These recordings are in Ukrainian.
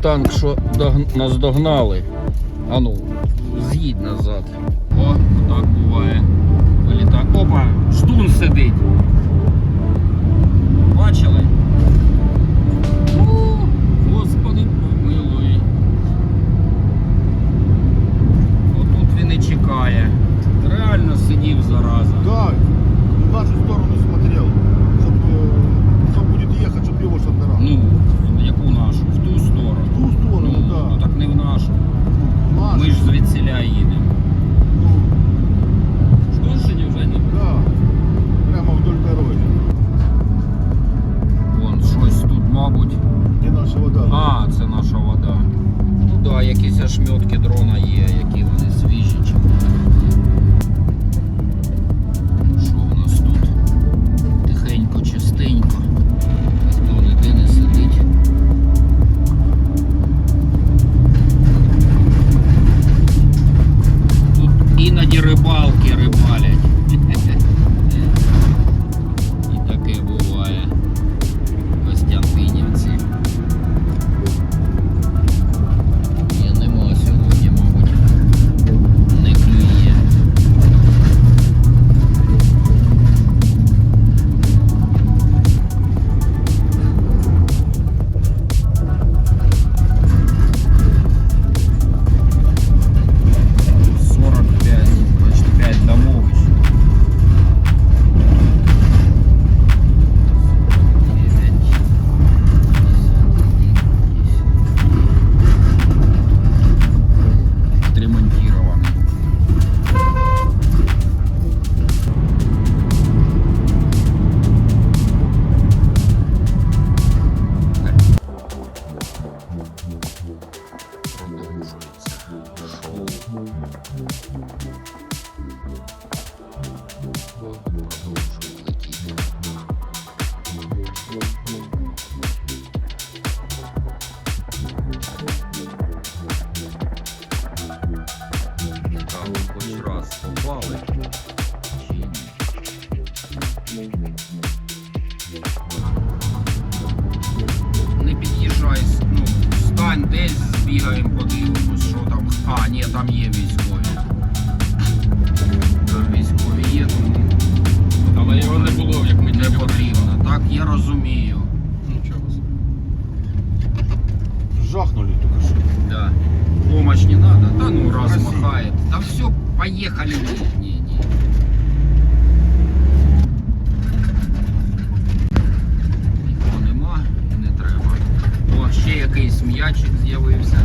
танк, що нас догнали. А ну, з'їдь назад. О, так буває. Вилітає. Опа, штун сидить. Бачили? О, Господи, помилуй. Отут він і чекає. Реально сидів зараза. Да, в нашу сторону смотрел, чтоб, э, кто будет ехать, чтобы его. Ну, да, якісь ошметки дрона є, які вони свіжі чи Що у нас тут? Тихенько, чистенько. Ніхто ніде не сидить. Тут іноді рибалки рибалять. Чи ні? Не під'їжджай, ну, стань десь, збігаємо, подивимось, що там. А, ні, там є військові. Там військові є, тому Але його не було, як ми не потрібно. Так, я розумію. Нічого. Жахнули только что. Да. Помощь не надо. Да ну раз махает. Да все, поехали. Не, не, не. Нікого нема, не треба. О, ще якийсь м'ячик з'явився.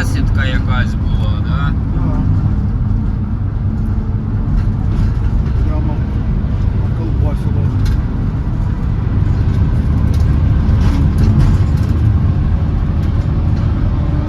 засідка якась була, да?